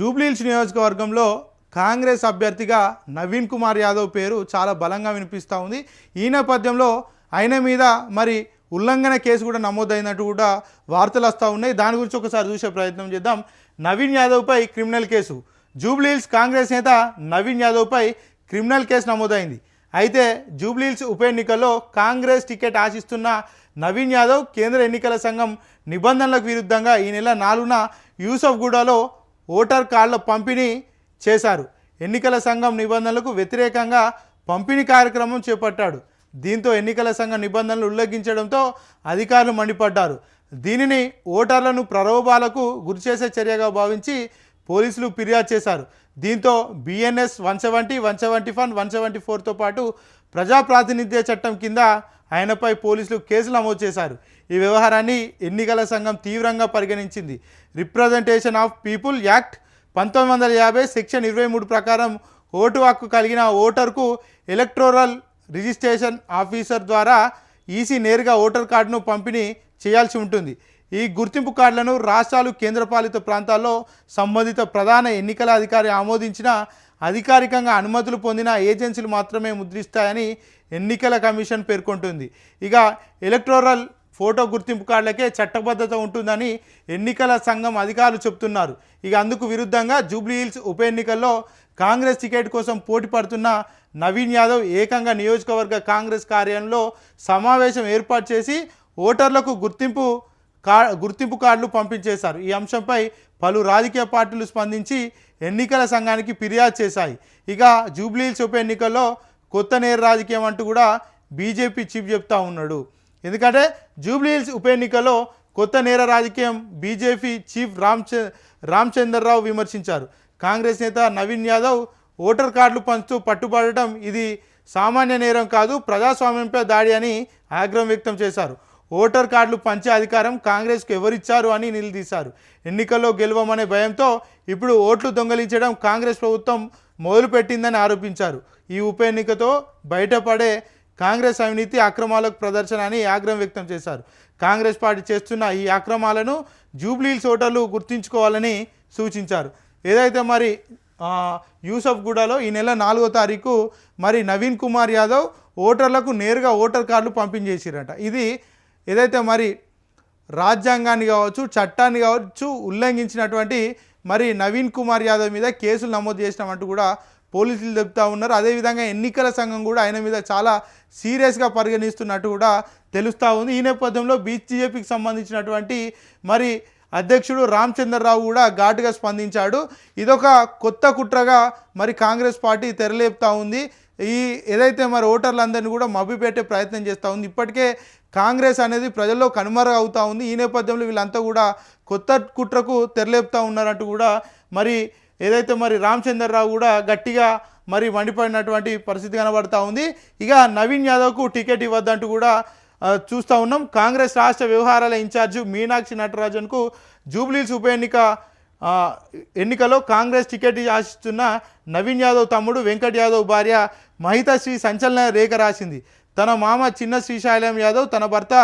జూబ్లీహిల్స్ నియోజకవర్గంలో కాంగ్రెస్ అభ్యర్థిగా నవీన్ కుమార్ యాదవ్ పేరు చాలా బలంగా వినిపిస్తూ ఉంది. ఈ నేపథ్యంలో ఆయన మీద మరి ఉల్లంఘన కేసు కూడా నమోదైనట్టు కూడా వార్తలు వస్తూ ఉన్నాయి. దాని గురించి ఒకసారి చూసే ప్రయత్నం చేద్దాం. నవీన్ యాదవ్పై క్రిమినల్ కేసు. జూబ్లీహిల్స్ కాంగ్రెస్ నేత నవీన్ యాదవ్పై క్రిమినల్ కేసు నమోదైంది. అయితే జూబ్లీహిల్స్ ఉప ఎన్నికల్లో కాంగ్రెస్ టికెట్ ఆశిస్తున్న నవీన్ యాదవ్ కేంద్ర ఎన్నికల సంఘం నిబంధనలకు విరుద్ధంగా ఈ నెల నాలుగున యూసఫ్గూడలో ఓటర్ కార్డుల పంపిణీ చేశారు. ఎన్నికల సంఘం నిబంధనలకు వ్యతిరేకంగా పంపిణీ కార్యక్రమం చేపట్టాడు. దీంతో ఎన్నికల సంఘం నిబంధనలు ఉల్లంఘించడంతో అధికారులు మండిపడ్డారు. దీనిని ఓటర్లను ప్రలోభాలకు గురిచేసే చర్యగా భావించి పోలీసులు ఫిర్యాదు చేశారు. దీంతో BNS one seventy one seventy one one seventy ఫోర్తో పాటు ప్రజాప్రాతినిధ్య చట్టం కింద ఆయనపై పోలీసులు కేసులు నమోదు చేశారు. ఈ వ్యవహారాన్ని ఎన్నికల సంఘం తీవ్రంగా పరిగణించింది. రిప్రజెంటేషన్ ఆఫ్ పీపుల్ యాక్ట్ పంతొమ్మిది వందల యాభై సెక్షన్ ఇరవై మూడు ప్రకారం ఓటు హక్కు కలిగిన ఓటర్కు ఎలక్టోరల్ రిజిస్ట్రేషన్ ఆఫీసర్ ద్వారా ఈసీ నేరుగా ఓటర్ కార్డును పంపిణీ చేయాల్సి ఉంటుంది. ఈ గుర్తింపు కార్డులను రాష్ట్రాలు కేంద్రపాలిత ప్రాంతాల్లో సంబంధిత ప్రధాన ఎన్నికల అధికారి ఆమోదించిన అధికారికంగా అనుమతులు పొందిన ఏజెన్సీలు మాత్రమే ముద్రిస్తాయని ఎన్నికల కమిషన్ పేర్కొంటుంది. ఇక ఎలక్టోరల్ ఫోటో గుర్తింపు కార్డులకే చట్టబద్ధత ఉంటుందని ఎన్నికల సంఘం అధికారులు చెబుతున్నారు. ఇక అందుకు విరుద్ధంగా జూబ్లీహిల్స్ ఉప ఎన్నికల్లో కాంగ్రెస్ టికెట్ కోసం పోటీ పడుతున్న నవీన్ యాదవ్ ఏకంగా నియోజకవర్గ కాంగ్రెస్ కార్యాలయంలో సమావేశం ఏర్పాటు చేసి ఓటర్లకు గుర్తింపు కా గుర్తింపు కార్డులు పంపించేశారు. ఈ అంశంపై పలు రాజకీయ పార్టీలు స్పందించి ఎన్నికల సంఘానికి ఫిర్యాదు చేశాయి. ఇక జూబ్లీహిల్స్ ఉప ఎన్నికల్లో కొత్త నేర రాజకీయం అంటూ కూడా బీజేపీ చీఫ్ చెప్తా ఉన్నాడు. ఎందుకంటే జూబ్లీహిల్స్ ఉప ఎన్నికల్లో కొత్త నేర రాజకీయం బీజేపీ చీఫ్ రామ్ రామచంద్రరావు విమర్శించారు. కాంగ్రెస్ నేత నవీన్ యాదవ్ ఓటర్ కార్డులు పంచుతూ పట్టుబడటం ఇది సామాన్య నేరం కాదు ప్రజాస్వామ్యంపై దాడి అని ఆగ్రహం వ్యక్తం చేశారు. ఓటర్ కార్డులు పంచే అధికారం కాంగ్రెస్కు ఎవరిచ్చారు అని నిలదీశారు. ఎన్నికల్లో గెలవమనే భయంతో ఇప్పుడు ఓట్లు దొంగలించడం కాంగ్రెస్ ప్రభుత్వం మొదలుపెట్టిందని ఆరోపించారు. ఈ ఉప ఎన్నికతో బయటపడే కాంగ్రెస్ అవినీతి అక్రమాలకు ప్రదర్శన అని ఆగ్రహం వ్యక్తం చేశారు. కాంగ్రెస్ పార్టీ చేస్తున్న ఈ అక్రమాలను జూబ్లీహిల్స్ ఓటర్లు గుర్తించుకోవాలని సూచించారు. ఏదైతే మరి ఆ, యూసఫ్గూడలో ఈ నెల నాలుగో తారీఖు మరి నవీన్ కుమార్ యాదవ్ ఓటర్లకు నేరుగా ఓటర్ కార్డులు పంపించేసిరట. ఇది ఏదైతే మరి రాజ్యాంగాన్ని కావచ్చు చట్టాన్ని కావచ్చు ఉల్లంఘించినటువంటి మరి నవీన్ కుమార్ యాదవ్ మీద కేసులు నమోదు చేసినామంటూ కూడా పోలీసులు చెప్తా ఉన్నారు. అదేవిధంగా ఎన్నికల సంఘం కూడా ఆయన మీద చాలా సీరియస్గా పరిగణిస్తున్నట్టు కూడా తెలుస్తూ ఉంది. ఈ నేపథ్యంలో బీజేపీకి సంబంధించినటువంటి మరి అధ్యక్షుడు రామచంద్రరావు కూడా ఘాటుగా స్పందించాడు. ఇదొక కొత్త కుట్రగా మరి కాంగ్రెస్ పార్టీ తెరలేపుతా ఉంది. ఈ ఏదైతే మరి ఓటర్లందరినీ కూడా మభ్యపెట్టే ప్రయత్నం చేస్తూ ఉంది. ఇప్పటికే కాంగ్రెస్ అనేది ప్రజల్లో కనుమరుగు అవుతా ఉంది. ఈ నేపథ్యంలో వీళ్ళంతా కూడా కొత్త కుట్రకు తెరలేపుతూ ఉన్నారంటూ కూడా మరి ఏదైతే మరి రామచంద్రరావు కూడా గట్టిగా మరి మండిపడినటువంటి పరిస్థితి కనబడతా ఉంది. ఇక నవీన్ యాదవ్కు టికెట్ ఇవ్వద్దంటూ కూడా చూస్తూ ఉన్నాం. కాంగ్రెస్ రాష్ట్ర వ్యవహారాల ఇన్ఛార్జు మీనాక్షి నటరాజన్కు జూబ్లీస్ ఉప ఎన్నిక ఎన్నికలో కాంగ్రెస్ టికెట్ ఆశిస్తున్న నవీన్ యాదవ్ తమ్ముడు వెంకట్ యాదవ్ భార్య మహితశ్రీ సంచలన రేఖ రాసింది. తన మామ చిన్న శ్రీశైలం యాదవ్ తన భర్త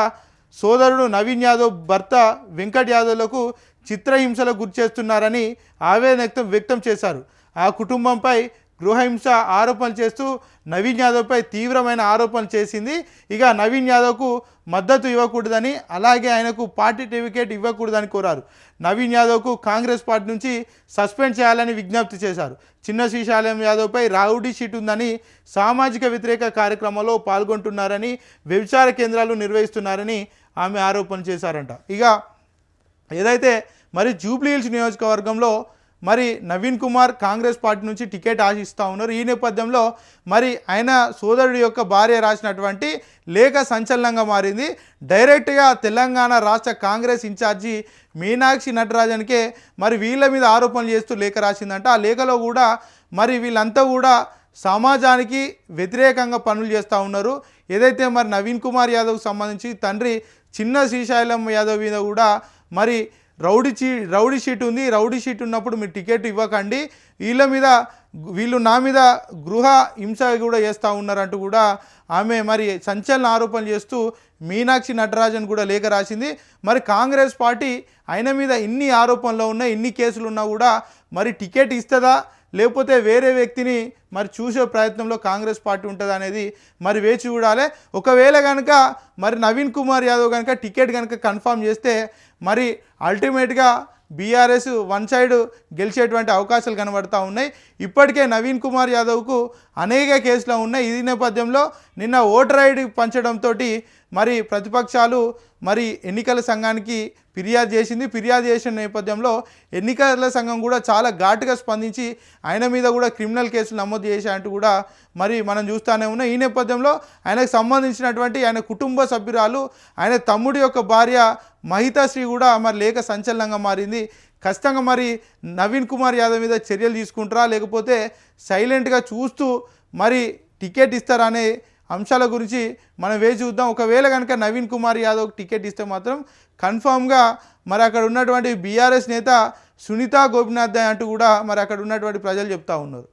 సోదరుడు నవీన్ యాదవ్ భర్త వెంకట్ యాదవ్లకు చిత్రహింసలకు గురిచేస్తున్నారని ఆవేదన వ్యక్తం వ్యక్తం చేశారు. ఆ కుటుంబంపై గృహహింస ఆరోపణలు చేస్తూ నవీన్ యాదవ్పై తీవ్రమైన ఆరోపణలు చేసింది. ఇక నవీన్ యాదవ్కు మద్దతు ఇవ్వకూడదని అలాగే ఆయనకు పార్టీ టికెట్ ఇవ్వకూడదని కోరారు. నవీన్ యాదవ్కు కాంగ్రెస్ పార్టీ నుంచి సస్పెండ్ చేయాలని విజ్ఞప్తి చేశారు. చిన్న శ్రీశాలయం యాదవ్పై రావుడి షీట్ ఉందని సామాజిక వ్యతిరేక కార్యక్రమంలో పాల్గొంటున్నారని వ్యభిచార కేంద్రాలు నిర్వహిస్తున్నారని ఆమె ఆరోపణ చేశారంట. ఇక ఏదైతే మరి జూబ్లీహిల్స్ నియోజకవర్గంలో మరి నవీన్ కుమార్ కాంగ్రెస్ పార్టీ నుంచి టికెట్ ఆశిస్తూ ఉన్నారు. ఈ నేపథ్యంలో మరి ఆయన సోదరుడి యొక్క భార్య రాసినటువంటి లేఖ సంచలనంగా మారింది. డైరెక్ట్గా తెలంగాణ రాష్ట్ర కాంగ్రెస్ ఇన్ఛార్జి మీనాక్షి నటరాజన్కే మరి వీళ్ళ మీద ఆరోపణలు చేస్తూ లేఖ రాసిందంట. ఆ లేఖలో కూడా మరి వీళ్ళంతా కూడా సమాజానికి వ్యతిరేకంగా పనులు చేస్తూ ఉన్నారు. ఏదైతే మరి నవీన్ కుమార్ యాదవ్కి సంబంధించి తండ్రి చిన్న శ్రీశైలం యాదవ్ మీద కూడా మరి రౌడీ చీ రౌడీ షీట్ ఉంది రౌడీ షీట్ ఉన్నప్పుడు మీరు టికెట్ ఇవ్వకండి. వీళ్ళ మీద వీళ్ళు నా మీద గృహ హింస కూడా చేస్తూ ఉన్నారంటూ కూడా ఆమె మరి సంచలన ఆరోపణలు చేస్తూ మీనాక్షి నటరాజన్ కూడా లేఖ రాసింది. మరి కాంగ్రెస్ పార్టీ ఆయన మీద ఇన్ని ఆరోపణలు ఉన్నాయి ఇన్ని కేసులు ఉన్నా కూడా మరి టికెట్ ఇస్తుందా? లేకపోతే వేరే వ్యక్తిని మరి చూసే ప్రయత్నంలో కాంగ్రెస్ పార్టీ ఉంటుంది అనేది మరి వేచి చూడాలి. ఒకవేళ కనుక మరి నవీన్ కుమార్ యాదవ్ కనుక టికెట్ కనుక కన్ఫర్మ్ చేస్తే మరి అల్టిమేట్గా బీఆర్ఎస్ వన్ సైడ్ గెలిచేటువంటి అవకాశాలు కనబడతా ఉన్నాయి. ఇప్పటికే నవీన్ కుమార్ యాదవ్కు అనేక కేసులు ఉన్నాయి. ఈ నేపథ్యంలో నిన్న ఓటర్ ఐడి పంచడంతో మరి ప్రతిపక్షాలు మరి ఎన్నికల సంఘానికి ఫిర్యాదు చేసింది. ఫిర్యాదు చేసిన నేపథ్యంలో ఎన్నికల సంఘం కూడా చాలా ఘాటుగా స్పందించి ఆయన మీద కూడా క్రిమినల్ కేసులు నమోదు చేశాయంటూ కూడా మరి మనం చూస్తూనే ఉన్నాం. ఈ నేపథ్యంలో ఆయనకు సంబంధించినటువంటి ఆయన కుటుంబ సభ్యురాలు ఆయన తమ్ముడి యొక్క భార్య మహితాశ్రీ కూడా మరి లేఖ సంచలనంగా మారింది. ఖచ్చితంగా మరి నవీన్ కుమార్ యాదవ్ మీద చర్యలు తీసుకుంటారా? లేకపోతే సైలెంట్గా చూస్తూ మరి టికెట్ ఇస్తారా అనే అంశాల గురించి మనం వేచి చూద్దాం. ఒకవేళ కనుక నవీన్ కుమార్ యాదవ్ టికెట్ ఇస్తే మాత్రం కన్ఫామ్గా మరి అక్కడ ఉన్నటువంటి బీఆర్ఎస్ నేత సునీతా గోపినాథ్ అంటూ కూడా మరి అక్కడ ఉన్నటువంటి ప్రజలు చెప్తా ఉన్నారు.